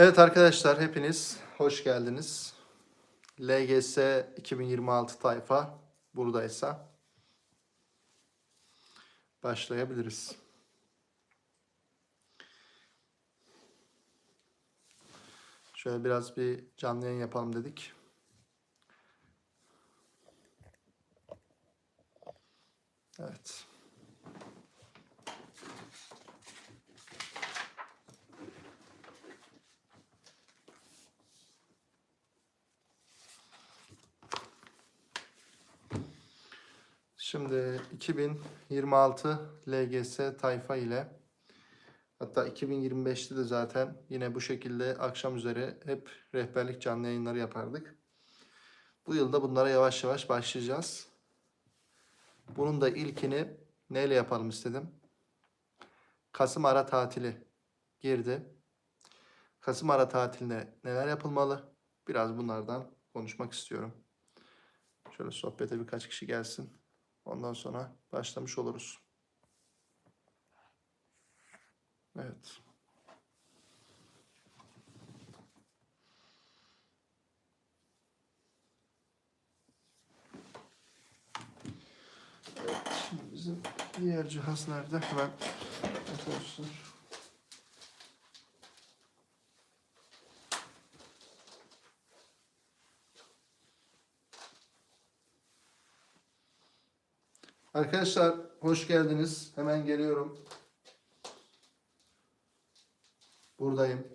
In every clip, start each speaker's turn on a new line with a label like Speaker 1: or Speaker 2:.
Speaker 1: Evet arkadaşlar hepiniz hoş geldiniz. LGS 2026 tayfa buradaysa başlayabiliriz. Şöyle biraz bir canlı yayın yapalım dedik. Evet. Şimdi 2026 LGS tayfa ile hatta 2025'te de zaten yine bu şekilde akşam üzeri hep rehberlik canlı yayınları yapardık. Bu yılda bunlara yavaş yavaş başlayacağız. Bunun da ilkini neyle yapalım istedim? Kasım ara tatili girdi. Kasım ara tatilinde neler yapılmalı? Biraz bunlardan konuşmak istiyorum. Şöyle sohbete birkaç kişi gelsin. Ondan sonra başlamış oluruz. Evet. Evet, şimdi bizim diğer cihaz nerede? Hemen arkadaşlar. Arkadaşlar hoş geldiniz. Hemen geliyorum. Buradayım.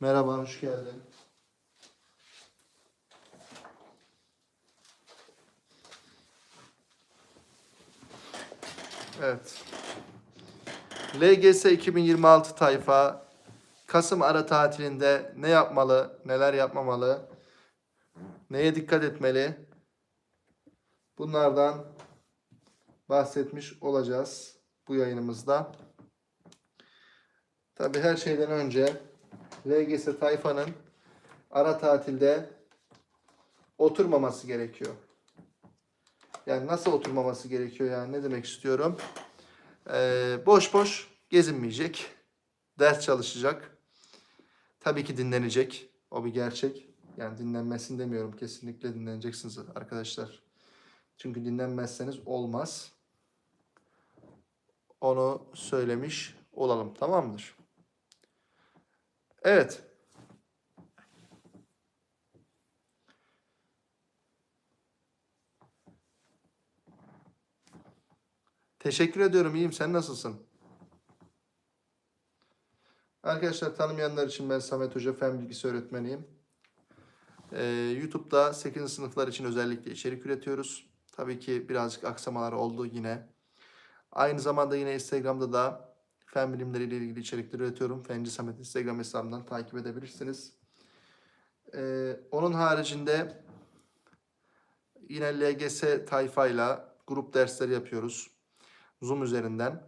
Speaker 1: Merhaba, hoş geldin. Evet. LGS 2026 tayfa Kasım ara tatilinde ne yapmalı, neler yapmamalı, neye dikkat etmeli? Bunlardan bahsetmiş olacağız bu yayınımızda. Tabi her şeyden önce LGS tayfanın ara tatilde oturmaması gerekiyor. Yani nasıl oturmaması gerekiyor yani ne demek istiyorum? Ee, boş boş gezinmeyecek. Ders çalışacak. Tabii ki dinlenecek. O bir gerçek. Yani dinlenmesin demiyorum. Kesinlikle dinleneceksiniz arkadaşlar. Çünkü dinlenmezseniz olmaz. Onu söylemiş olalım. Tamamdır. Evet. Teşekkür ediyorum. İyiyim. Sen nasılsın? Arkadaşlar tanımayanlar için ben Samet Hoca Fen Bilgisi Öğretmeniyim. Ee, YouTube'da 8. sınıflar için özellikle içerik üretiyoruz. Tabii ki birazcık aksamalar oldu yine. Aynı zamanda yine Instagram'da da fen bilimleri ile ilgili içerikler üretiyorum. Fenci Samet Instagram hesabından takip edebilirsiniz. Ee, onun haricinde yine LGS tayfayla grup dersleri yapıyoruz. Zoom üzerinden.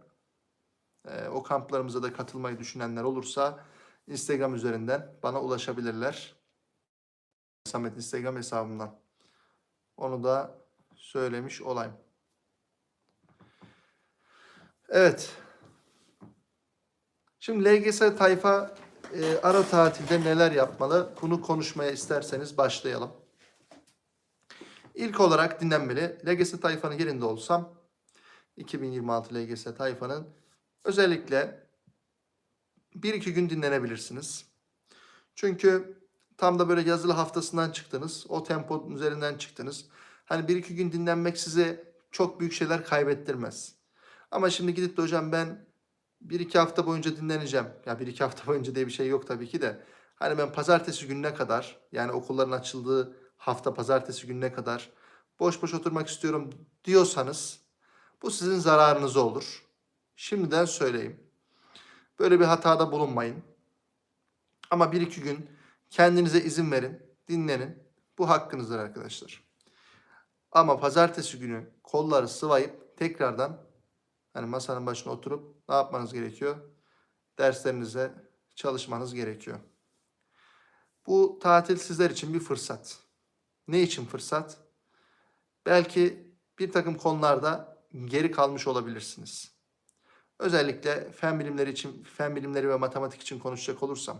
Speaker 1: Ee, o kamplarımıza da katılmayı düşünenler olursa Instagram üzerinden bana ulaşabilirler. Samet Instagram hesabımdan. Onu da söylemiş olayım. Evet. Şimdi LGS tayfa e, ara tatilde neler yapmalı? Bunu konuşmaya isterseniz başlayalım. İlk olarak dinlenmeli. LGS tayfanın yerinde olsam 2026 LGS tayfanın özellikle 1-2 gün dinlenebilirsiniz. Çünkü tam da böyle yazılı haftasından çıktınız. O temponun üzerinden çıktınız. Hani bir iki gün dinlenmek size çok büyük şeyler kaybettirmez. Ama şimdi gidip de hocam ben bir iki hafta boyunca dinleneceğim. Ya bir iki hafta boyunca diye bir şey yok tabii ki de. Hani ben pazartesi gününe kadar yani okulların açıldığı hafta pazartesi gününe kadar boş boş oturmak istiyorum diyorsanız bu sizin zararınıza olur. Şimdiden söyleyeyim. Böyle bir hatada bulunmayın. Ama bir iki gün kendinize izin verin, dinlenin. Bu hakkınızdır arkadaşlar. Ama pazartesi günü kolları sıvayıp tekrardan hani masanın başına oturup ne yapmanız gerekiyor? Derslerinize çalışmanız gerekiyor. Bu tatil sizler için bir fırsat. Ne için fırsat? Belki bir takım konularda geri kalmış olabilirsiniz. Özellikle fen bilimleri için, fen bilimleri ve matematik için konuşacak olursam.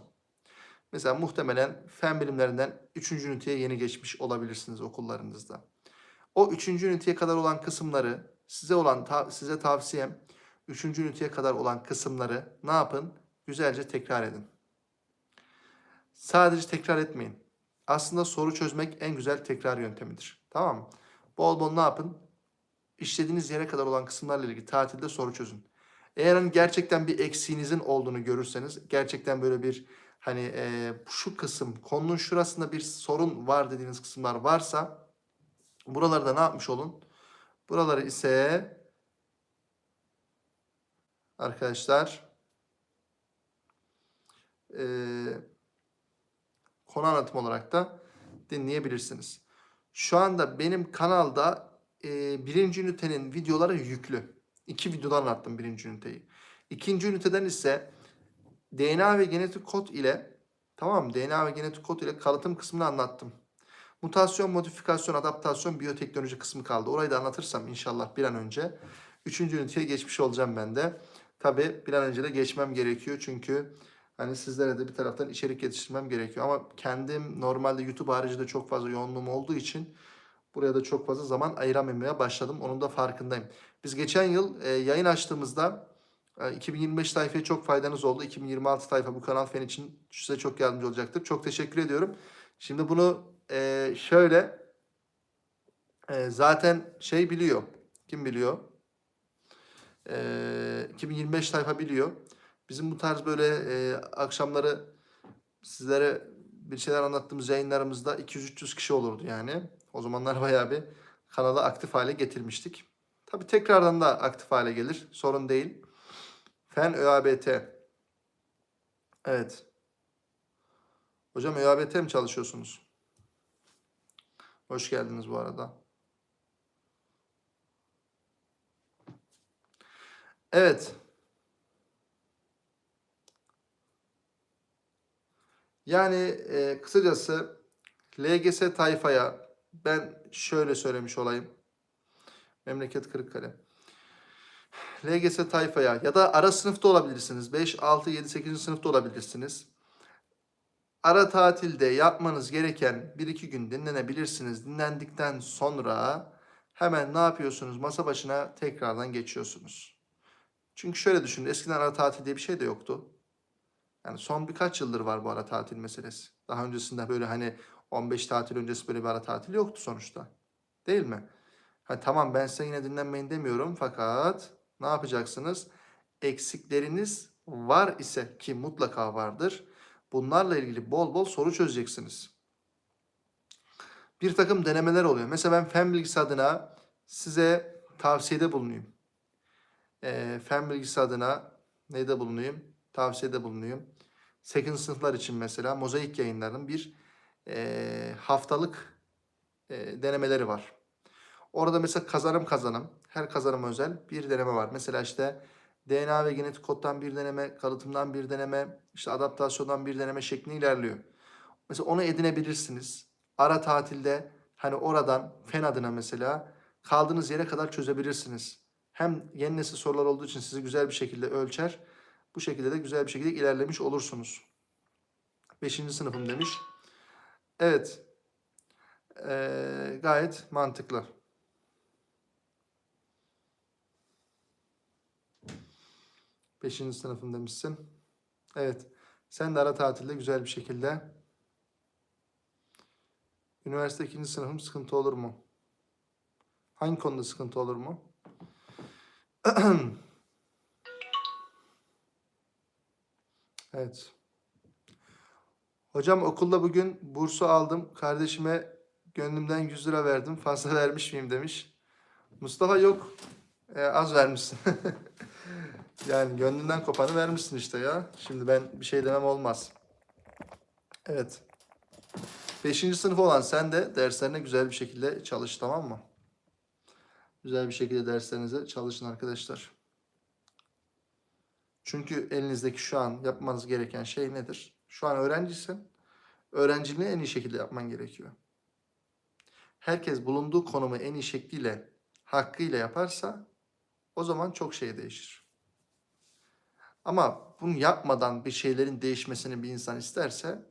Speaker 1: Mesela muhtemelen fen bilimlerinden 3. üniteye yeni geçmiş olabilirsiniz okullarınızda. O 3. üniteye kadar olan kısımları size olan ta- size tavsiyem 3. üniteye kadar olan kısımları ne yapın? Güzelce tekrar edin. Sadece tekrar etmeyin. Aslında soru çözmek en güzel tekrar yöntemidir. Tamam mı? Bol bol ne yapın? İşlediğiniz yere kadar olan kısımlarla ilgili tatilde soru çözün. Eğer hani gerçekten bir eksiğinizin olduğunu görürseniz, gerçekten böyle bir hani eee, şu kısım, konunun şurasında bir sorun var dediğiniz kısımlar varsa buraları da ne yapmış olun? Buraları ise arkadaşlar eee konu anlatım olarak da dinleyebilirsiniz. Şu anda benim kanalda e, birinci ünitenin videoları yüklü. İki videodan anlattım birinci üniteyi. İkinci üniteden ise DNA ve genetik kod ile tamam? DNA ve genetik kod ile kalıtım kısmını anlattım. Mutasyon, modifikasyon, adaptasyon, biyoteknoloji kısmı kaldı. Orayı da anlatırsam inşallah bir an önce. Üçüncü üniteye geçmiş olacağım ben de. Tabi bir an önce de geçmem gerekiyor. Çünkü hani sizlere de bir taraftan içerik yetiştirmem gerekiyor. Ama kendim normalde YouTube haricinde çok fazla yoğunluğum olduğu için buraya da çok fazla zaman ayıramamaya başladım. Onun da farkındayım. Biz geçen yıl e, yayın açtığımızda e, 2025 sayfaya çok faydanız oldu. 2026 sayfa bu kanal fen için size çok yardımcı olacaktır. Çok teşekkür ediyorum. Şimdi bunu e, şöyle e, zaten şey biliyor. Kim biliyor? E, 2025 sayfa biliyor. Bizim bu tarz böyle e, akşamları sizlere bir şeyler anlattığımız yayınlarımızda 200-300 kişi olurdu yani. O zamanlar bayağı bir kanalı aktif hale getirmiştik. Tabi tekrardan da aktif hale gelir. Sorun değil. Fen ÖABT. Evet. Hocam ÖABT mi çalışıyorsunuz? Hoş geldiniz bu arada. Evet. Yani e, kısacası LGS tayfaya ben şöyle söylemiş olayım. Memleket Kırıkkale. LGS tayfaya ya da ara sınıfta olabilirsiniz. 5, 6, 7, 8. sınıfta olabilirsiniz. Ara tatilde yapmanız gereken 1-2 gün dinlenebilirsiniz. Dinlendikten sonra hemen ne yapıyorsunuz? Masa başına tekrardan geçiyorsunuz. Çünkü şöyle düşünün. Eskiden ara tatil diye bir şey de yoktu. Yani son birkaç yıldır var bu ara tatil meselesi. Daha öncesinde böyle hani 15 tatil öncesi böyle bir ara tatil yoktu sonuçta. Değil mi? Ha, tamam ben size yine dinlenmeyin demiyorum fakat ne yapacaksınız? Eksikleriniz var ise ki mutlaka vardır. Bunlarla ilgili bol bol soru çözeceksiniz. Bir takım denemeler oluyor. Mesela ben fen bilgisi adına size tavsiyede bulunayım. Ee, fen bilgisi adına neyde bulunayım? Tavsiyede bulunayım. 8. sınıflar için mesela mozaik yayınlarının bir e, haftalık e, denemeleri var. Orada mesela kazanım kazanım, her kazanıma özel bir deneme var. Mesela işte DNA ve genetik koddan bir deneme, kalıtımdan bir deneme, işte adaptasyondan bir deneme şeklinde ilerliyor. Mesela onu edinebilirsiniz. Ara tatilde hani oradan fen adına mesela kaldığınız yere kadar çözebilirsiniz. Hem yeni nesil sorular olduğu için sizi güzel bir şekilde ölçer. Bu şekilde de güzel bir şekilde ilerlemiş olursunuz. Beşinci sınıfım demiş. Evet. Ee, gayet mantıklı. Beşinci sınıfım demişsin. Evet. Sen de ara tatilde güzel bir şekilde. Üniversite ikinci sınıfım sıkıntı olur mu? Hangi konuda sıkıntı olur mu? Evet. Hocam okulda bugün bursu aldım. Kardeşime gönlümden 100 lira verdim. Fazla vermiş miyim demiş. Mustafa yok. Ee, az vermişsin. yani gönlünden kopanı vermişsin işte ya. Şimdi ben bir şey demem olmaz. Evet. Beşinci sınıf olan sen de derslerine güzel bir şekilde çalış tamam mı? Güzel bir şekilde derslerinize çalışın arkadaşlar. Çünkü elinizdeki şu an yapmanız gereken şey nedir? Şu an öğrenciysen öğrenciliğini en iyi şekilde yapman gerekiyor. Herkes bulunduğu konumu en iyi şekliyle, hakkıyla yaparsa o zaman çok şey değişir. Ama bunu yapmadan bir şeylerin değişmesini bir insan isterse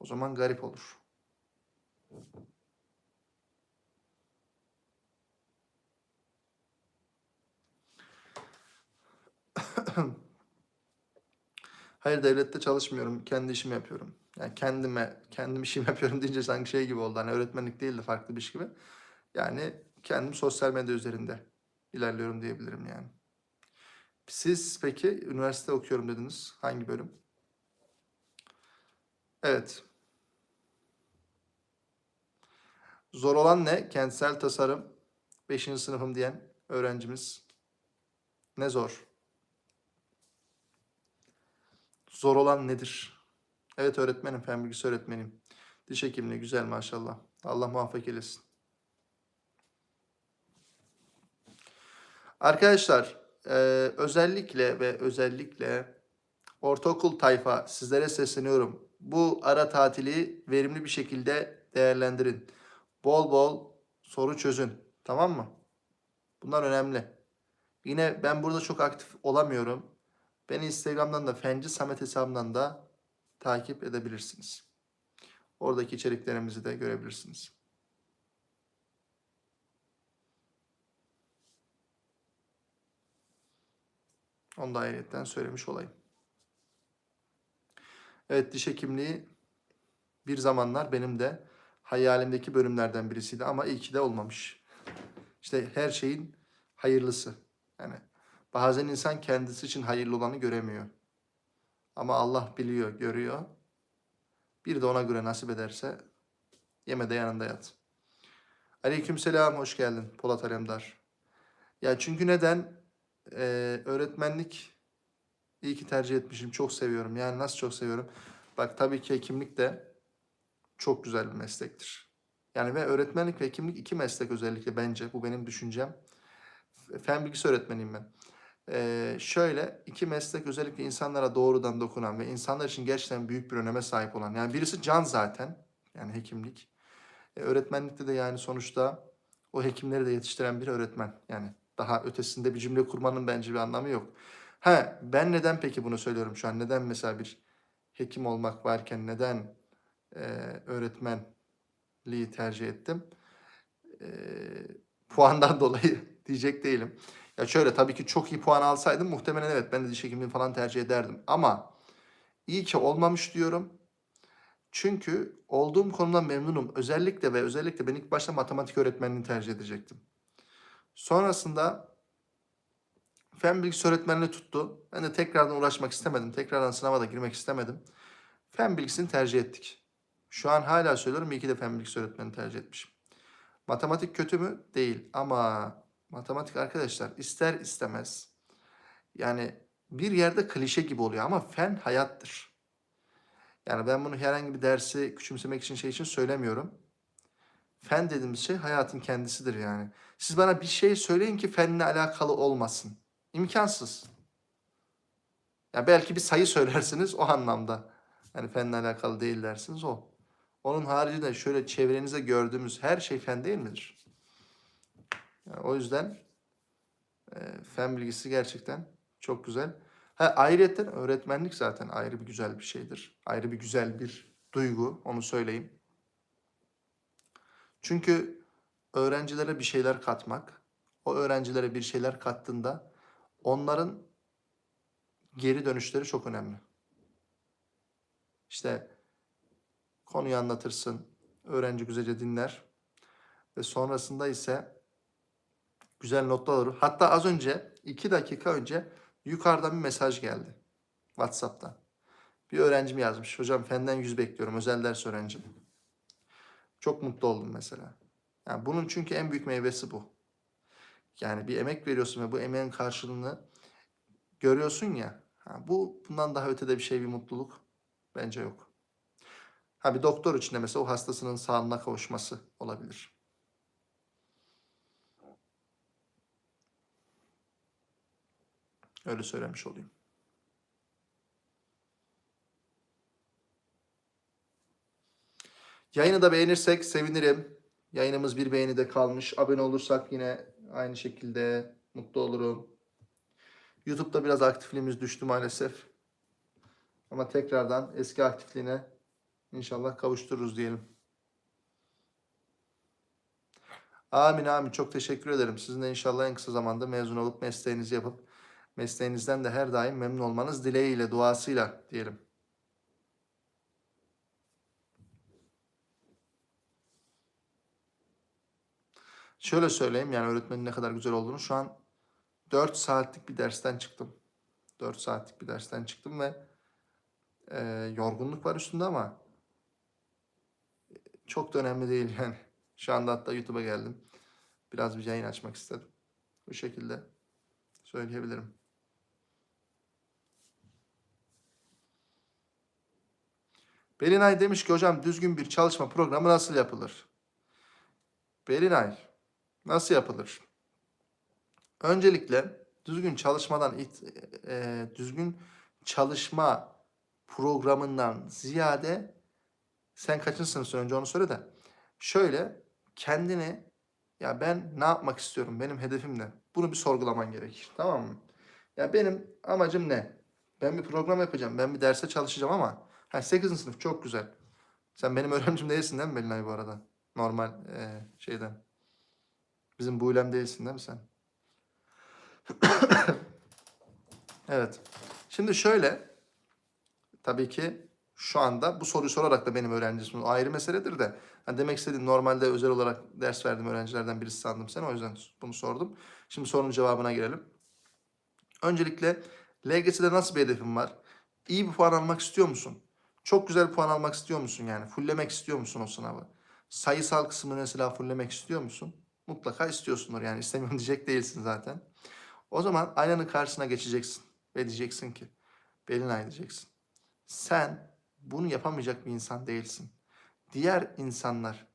Speaker 1: o zaman garip olur. Hayır devlette çalışmıyorum. Kendi işimi yapıyorum. Yani kendime, kendim işimi yapıyorum deyince sanki şey gibi oldu. Hani öğretmenlik değil de farklı bir iş gibi. Yani kendim sosyal medya üzerinde ilerliyorum diyebilirim yani. Siz peki üniversite okuyorum dediniz. Hangi bölüm? Evet. Zor olan ne? Kentsel tasarım. 5. sınıfım diyen öğrencimiz. Ne zor? Zor olan nedir? Evet öğretmenim, fen bilgisi öğretmenim. Diş hekimliği güzel maşallah. Allah muvaffak eylesin. Arkadaşlar, eee, özellikle ve özellikle ortaokul tayfa sizlere sesleniyorum. Bu ara tatili verimli bir şekilde değerlendirin. Bol bol soru çözün. Tamam mı? Bunlar önemli. Yine ben burada çok aktif olamıyorum. Beni Instagram'dan da Fenci Samet hesabından da takip edebilirsiniz. Oradaki içeriklerimizi de görebilirsiniz. Onu da ayrıyetten söylemiş olayım. Evet diş hekimliği bir zamanlar benim de hayalimdeki bölümlerden birisiydi ama iyi ki de olmamış. İşte her şeyin hayırlısı. Yani bazen insan kendisi için hayırlı olanı göremiyor. Ama Allah biliyor, görüyor. Bir de ona göre nasip ederse yeme de yanında yat. Aleykümselam, hoş geldin Polat Alemdar. Ya çünkü neden? Ee, öğretmenlik iyi ki tercih etmişim. Çok seviyorum. Yani nasıl çok seviyorum? Bak tabii ki hekimlik de çok güzel bir meslektir. Yani ve öğretmenlik ve hekimlik iki meslek özellikle bence. Bu benim düşüncem. Fen bilgisi öğretmeniyim ben. Ee, şöyle iki meslek özellikle insanlara doğrudan dokunan ve insanlar için gerçekten büyük bir öneme sahip olan. Yani birisi can zaten. Yani hekimlik. E, öğretmenlikte de yani sonuçta o hekimleri de yetiştiren bir öğretmen. Yani daha ötesinde bir cümle kurmanın bence bir anlamı yok. Ha ben neden peki bunu söylüyorum şu an? Neden mesela bir hekim olmak varken neden e, öğretmenliği tercih ettim? E, puandan dolayı diyecek değilim. Ya şöyle tabii ki çok iyi puan alsaydım muhtemelen evet ben de diş hekimliği falan tercih ederdim. Ama iyi ki olmamış diyorum. Çünkü olduğum konudan memnunum. Özellikle ve özellikle ben ilk başta matematik öğretmenliğini tercih edecektim. Sonrasında fen bilgisi öğretmenliği tuttu. Ben de tekrardan uğraşmak istemedim. Tekrardan sınava da girmek istemedim. Fen bilgisini tercih ettik. Şu an hala söylüyorum iyi ki de fen bilgisi öğretmenini tercih etmişim. Matematik kötü mü? Değil. Ama matematik arkadaşlar ister istemez yani bir yerde klişe gibi oluyor ama fen hayattır. Yani ben bunu herhangi bir dersi küçümsemek için şey için söylemiyorum. Fen dediğimiz şey hayatın kendisidir yani. Siz bana bir şey söyleyin ki fenle alakalı olmasın. İmkansız. Ya belki bir sayı söylersiniz o anlamda. Yani fenle alakalı değil dersiniz o. Onun haricinde şöyle çevrenizde gördüğümüz her şey fen değil midir? Yani o yüzden e, fen bilgisi gerçekten çok güzel. Ha, ayrıca öğretmenlik zaten ayrı bir güzel bir şeydir. Ayrı bir güzel bir duygu onu söyleyeyim. Çünkü öğrencilere bir şeyler katmak, o öğrencilere bir şeyler kattığında onların geri dönüşleri çok önemli. İşte konuyu anlatırsın, öğrenci güzelce dinler ve sonrasında ise güzel notlar alır. Hatta az önce, iki dakika önce yukarıdan bir mesaj geldi WhatsApp'tan. Bir öğrencim yazmış. Hocam fenden yüz bekliyorum. Özel ders öğrencim. Çok mutlu oldum mesela. Yani bunun çünkü en büyük meyvesi bu. Yani bir emek veriyorsun ve bu emeğin karşılığını görüyorsun ya. Bu bundan daha ötede bir şey, bir mutluluk bence yok. Ha bir doktor için de mesela o hastasının sağlığına kavuşması olabilir. Öyle söylemiş olayım. Yayını da beğenirsek sevinirim. Yayınımız bir beğeni de kalmış. Abone olursak yine aynı şekilde mutlu olurum. YouTube'da biraz aktifliğimiz düştü maalesef. Ama tekrardan eski aktifliğine inşallah kavuştururuz diyelim. Amin amin. Çok teşekkür ederim. Sizin de inşallah en kısa zamanda mezun olup mesleğinizi yapıp mesleğinizden de her daim memnun olmanız dileğiyle, duasıyla diyelim. Şöyle söyleyeyim yani öğretmenin ne kadar güzel olduğunu. Şu an 4 saatlik bir dersten çıktım. 4 saatlik bir dersten çıktım ve e, yorgunluk var üstünde ama çok da önemli değil yani. Şu anda hatta YouTube'a geldim. Biraz bir yayın açmak istedim. Bu şekilde söyleyebilirim. Belinay demiş ki hocam düzgün bir çalışma programı nasıl yapılır? Belinay nasıl yapılır? Öncelikle düzgün çalışmadan it- e, düzgün çalışma programından ziyade sen kaçıncı sınıfsın önce onu söyle de şöyle kendini ya ben ne yapmak istiyorum benim hedefim ne bunu bir sorgulaman gerekir tamam mı? Ya benim amacım ne? Ben bir program yapacağım ben bir derse çalışacağım ama ha 8. sınıf çok güzel. Sen benim öğrencim değilsin değil mi Belinay bu arada? Normal e, şeyden. Bizim bu ulem değilsin değil mi sen? Evet. Şimdi şöyle tabii ki şu anda bu soruyu sorarak da benim öğrencisim o ayrı meseledir de hani demek istediğim normalde özel olarak ders verdiğim öğrencilerden birisi sandım seni o yüzden bunu sordum. Şimdi sorunun cevabına girelim. Öncelikle LGS'de nasıl bir hedefin var? İyi bir puan almak istiyor musun? Çok güzel bir puan almak istiyor musun yani? Fullemek istiyor musun o sınavı? Sayısal kısmını mesela fullemek istiyor musun? Mutlaka istiyorsundur yani istemiyorum diyecek değilsin zaten. O zaman aynanın karşısına geçeceksin ve diyeceksin ki Belinay diyeceksin. Sen bunu yapamayacak bir insan değilsin. Diğer insanlar,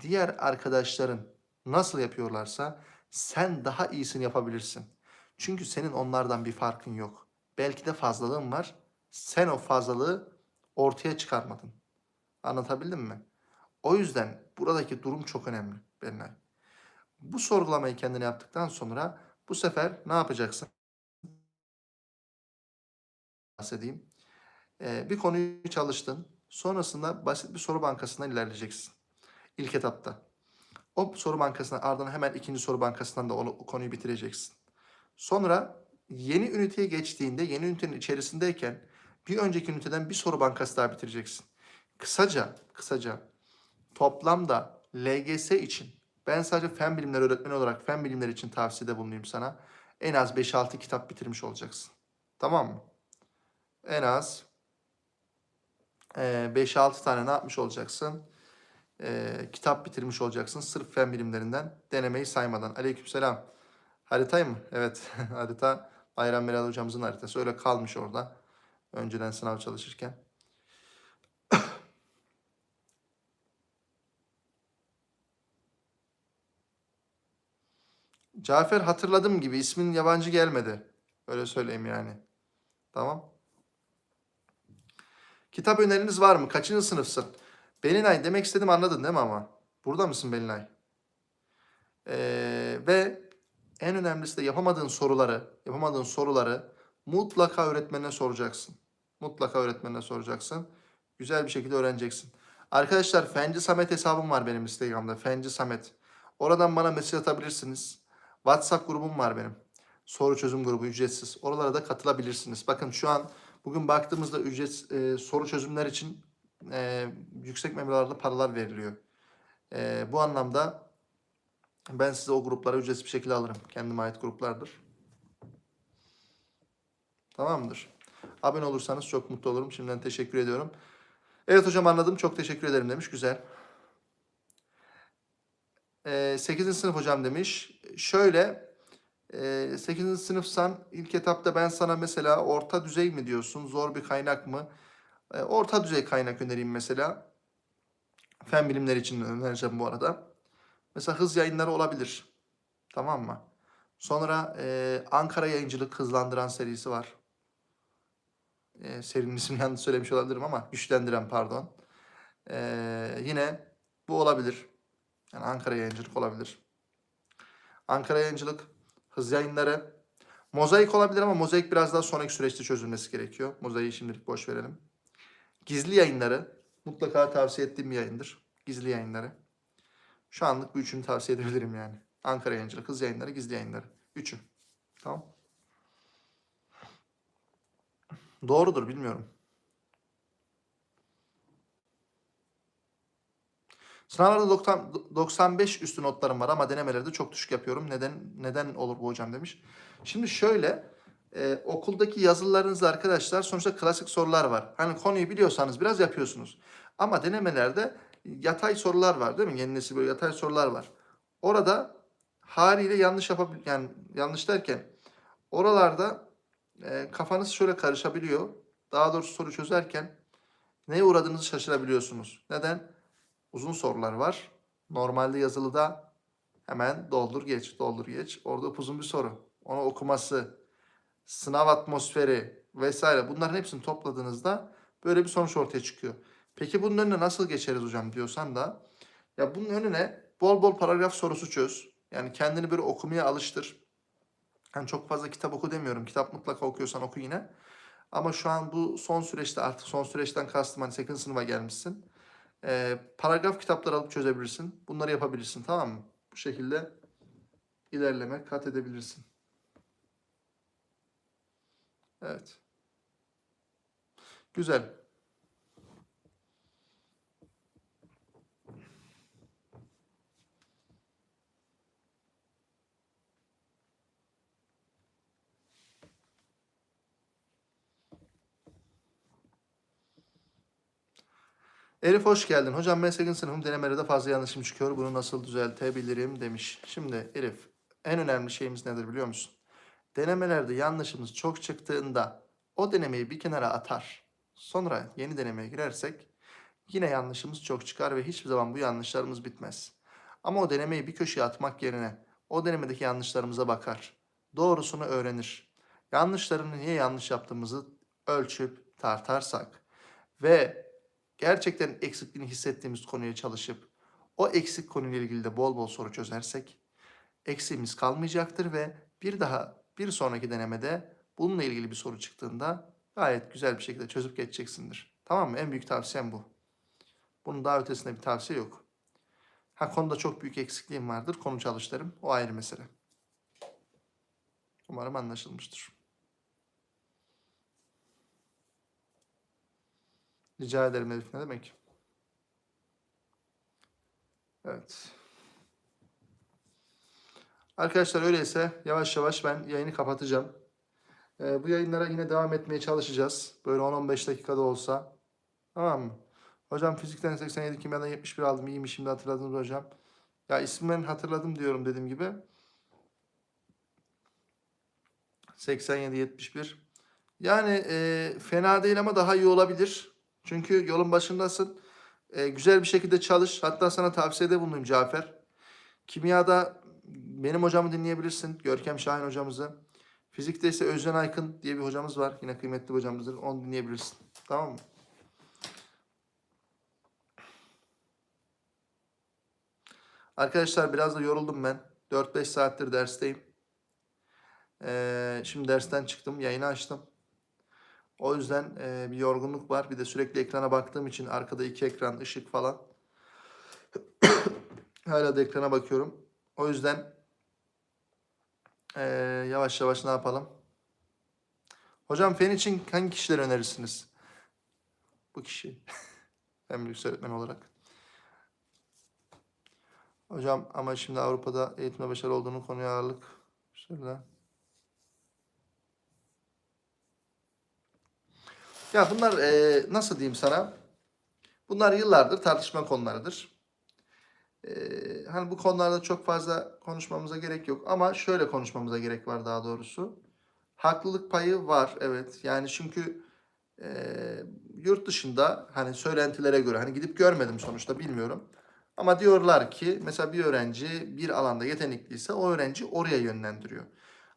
Speaker 1: diğer arkadaşların nasıl yapıyorlarsa sen daha iyisini yapabilirsin. Çünkü senin onlardan bir farkın yok. Belki de fazlalığın var. Sen o fazlalığı ortaya çıkarmadın. Anlatabildim mi? O yüzden buradaki durum çok önemli Belinay. Bu sorgulamayı kendine yaptıktan sonra bu sefer ne yapacaksın? Bahsedeyim. Ee, bir konuyu çalıştın. Sonrasında basit bir soru bankasından ilerleyeceksin. İlk etapta. O soru bankasına ardından hemen ikinci soru bankasından da o konuyu bitireceksin. Sonra yeni üniteye geçtiğinde yeni ünitenin içerisindeyken bir önceki üniteden bir soru bankası daha bitireceksin. Kısaca, kısaca toplamda LGS için ben sadece fen bilimleri öğretmeni olarak fen bilimleri için tavsiyede bulunayım sana. En az 5-6 kitap bitirmiş olacaksın. Tamam mı? En az eee, 5-6 tane ne yapmış olacaksın? Eee, kitap bitirmiş olacaksın. Sırf fen bilimlerinden denemeyi saymadan. Aleykümselam. Haritayı mı? Evet. Harita Bayram Meral hocamızın haritası. Öyle kalmış orada. Önceden sınav çalışırken. Cafer hatırladım gibi ismin yabancı gelmedi. Öyle söyleyeyim yani. Tamam. Kitap öneriniz var mı? Kaçıncı sınıfsın? Belinay demek istedim anladın değil mi ama? Burada mısın Belinay? Ee, ve en önemlisi de yapamadığın soruları, yapamadığın soruları mutlaka öğretmenine soracaksın. Mutlaka öğretmenine soracaksın. Güzel bir şekilde öğreneceksin. Arkadaşlar Fenci Samet hesabım var benim Instagram'da. Fenci Samet. Oradan bana mesaj atabilirsiniz. WhatsApp grubum var benim. Soru çözüm grubu ücretsiz. Oralara da katılabilirsiniz. Bakın şu an bugün baktığımızda ücret e, soru çözümler için e, yüksek meblağlarda paralar veriliyor. E, bu anlamda ben size o gruplara ücretsiz bir şekilde alırım. Kendime ait gruplardır. Tamamdır. Abone olursanız çok mutlu olurum. Şimdiden teşekkür ediyorum. Evet hocam anladım. Çok teşekkür ederim demiş. Güzel. Ee, 8. sınıf hocam demiş. Şöyle e, 8. sınıfsan ilk etapta ben sana mesela orta düzey mi diyorsun? Zor bir kaynak mı? E, orta düzey kaynak önereyim mesela. Fen bilimleri için önereceğim bu arada. Mesela hız yayınları olabilir. Tamam mı? Sonra e, Ankara Yayıncılık Hızlandıran serisi var. E, serinin ismini yanlış söylemiş olabilirim ama güçlendiren pardon. E, yine bu olabilir. Yani Ankara Yayıncılık olabilir. Ankara Yayıncılık, Hız Yayınları. Mozaik olabilir ama mozaik biraz daha sonraki süreçte çözülmesi gerekiyor. Mozaiği şimdilik boş verelim. Gizli yayınları mutlaka tavsiye ettiğim bir yayındır. Gizli yayınları. Şu anlık bu üçünü tavsiye edebilirim yani. Ankara Yayıncılık, Hız Yayınları, Gizli Yayınları. Üçü. Tamam. Doğrudur bilmiyorum. Sınavlarda 90, 95 üstü notlarım var ama denemelerde çok düşük yapıyorum. Neden neden olur bu hocam demiş. Şimdi şöyle e, okuldaki yazılarınızda arkadaşlar sonuçta klasik sorular var. Hani konuyu biliyorsanız biraz yapıyorsunuz. Ama denemelerde yatay sorular var değil mi? Yeni nesil böyle yatay sorular var. Orada haliyle yanlış yapabil yani yanlış derken oralarda e, kafanız şöyle karışabiliyor. Daha doğrusu soru çözerken neye uğradığınızı şaşırabiliyorsunuz. Neden? Uzun sorular var. Normalde yazılıda hemen doldur geç, doldur geç. Orada upuzun bir soru. Onu okuması, sınav atmosferi vesaire bunların hepsini topladığınızda böyle bir sonuç ortaya çıkıyor. Peki bunun önüne nasıl geçeriz hocam diyorsan da ya bunun önüne bol bol paragraf sorusu çöz. Yani kendini böyle okumaya alıştır. Yani çok fazla kitap oku demiyorum. Kitap mutlaka okuyorsan oku yine. Ama şu an bu son süreçte artık son süreçten kastım hani 8. sınıfa gelmişsin. Ee, paragraf kitaplar alıp çözebilirsin. Bunları yapabilirsin tamam mı? Bu şekilde ilerleme kat edebilirsin. Evet. Güzel. Elif hoş geldin. Hocam ben 8. sınıfım denemelerde fazla yanlışım çıkıyor. Bunu nasıl düzeltebilirim demiş. Şimdi Elif en önemli şeyimiz nedir biliyor musun? Denemelerde yanlışımız çok çıktığında o denemeyi bir kenara atar. Sonra yeni denemeye girersek yine yanlışımız çok çıkar ve hiçbir zaman bu yanlışlarımız bitmez. Ama o denemeyi bir köşeye atmak yerine o denemedeki yanlışlarımıza bakar. Doğrusunu öğrenir. Yanlışlarını niye yanlış yaptığımızı ölçüp tartarsak ve gerçekten eksikliğini hissettiğimiz konuya çalışıp o eksik konuyla ilgili de bol bol soru çözersek eksiğimiz kalmayacaktır ve bir daha bir sonraki denemede bununla ilgili bir soru çıktığında gayet güzel bir şekilde çözüp geçeceksindir. Tamam mı? En büyük tavsiyem bu. Bunun daha ötesinde bir tavsiye yok. Ha konuda çok büyük eksikliğim vardır. Konu çalıştırırım. O ayrı mesele. Umarım anlaşılmıştır. Rica ederim Elif ne demek? Evet. Arkadaşlar öyleyse yavaş yavaş ben yayını kapatacağım. Ee, bu yayınlara yine devam etmeye çalışacağız. Böyle 10-15 dakikada olsa. Tamam mı? Hocam fizikten 87, kimyadan 71 aldım. İyiyim şimdi hatırladınız hocam. Ya ismen hatırladım diyorum dediğim gibi. 87, 71. Yani e, fena değil ama daha iyi olabilir. Çünkü yolun başındasın. E, güzel bir şekilde çalış. Hatta sana tavsiyede bulunayım Cafer. Kimyada benim hocamı dinleyebilirsin. Görkem Şahin hocamızı. Fizikte ise Özcan Aykın diye bir hocamız var. Yine kıymetli hocamızdır. Onu dinleyebilirsin. Tamam mı? Arkadaşlar biraz da yoruldum ben. 4-5 saattir dersteyim. Ee, şimdi dersten çıktım. Yayını açtım. O yüzden e, bir yorgunluk var. Bir de sürekli ekrana baktığım için arkada iki ekran, ışık falan. Hala da ekrana bakıyorum. O yüzden e, yavaş yavaş ne yapalım? Hocam fen için hangi kişileri önerirsiniz? Bu kişi. en büyük öğretmen olarak. Hocam ama şimdi Avrupa'da eğitimde başarılı olduğunu konuya ağırlık. Şöyle. Ya bunlar e, nasıl diyeyim sana? Bunlar yıllardır tartışma konularıdır. E, hani bu konularda çok fazla konuşmamıza gerek yok ama şöyle konuşmamıza gerek var daha doğrusu. Haklılık payı var evet. Yani çünkü e, yurt dışında hani söylentilere göre hani gidip görmedim sonuçta bilmiyorum. Ama diyorlar ki mesela bir öğrenci bir alanda yetenekliyse o öğrenci oraya yönlendiriyor.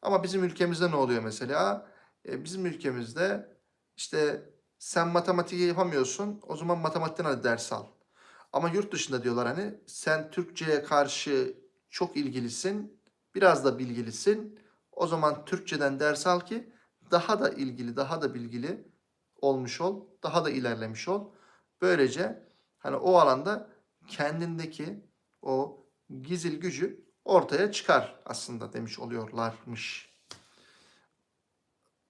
Speaker 1: Ama bizim ülkemizde ne oluyor mesela? E, bizim ülkemizde işte sen matematiği yapamıyorsun. O zaman matematikten hadi ders al. Ama yurt dışında diyorlar hani sen Türkçe'ye karşı çok ilgilisin. Biraz da bilgilisin. O zaman Türkçeden ders al ki daha da ilgili, daha da bilgili olmuş ol, daha da ilerlemiş ol. Böylece hani o alanda kendindeki o gizil gücü ortaya çıkar aslında demiş oluyorlarmış.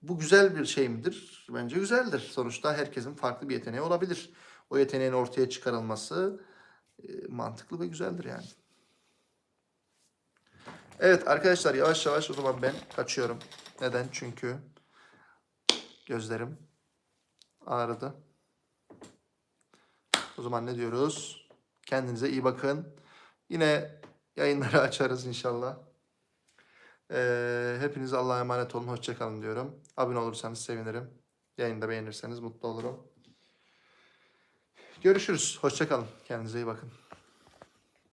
Speaker 1: Bu güzel bir şey midir? Bence güzeldir. Sonuçta herkesin farklı bir yeteneği olabilir. O yeteneğin ortaya çıkarılması e, mantıklı ve güzeldir yani. Evet arkadaşlar yavaş yavaş o zaman ben kaçıyorum. Neden? Çünkü gözlerim ağrıdı. O zaman ne diyoruz? Kendinize iyi bakın. Yine yayınları açarız inşallah. Ee, hepiniz Allah'a emanet olun. Hoşçakalın diyorum. Abone olursanız sevinirim. Yayını da beğenirseniz mutlu olurum. Görüşürüz. Hoşçakalın. Kendinize iyi bakın.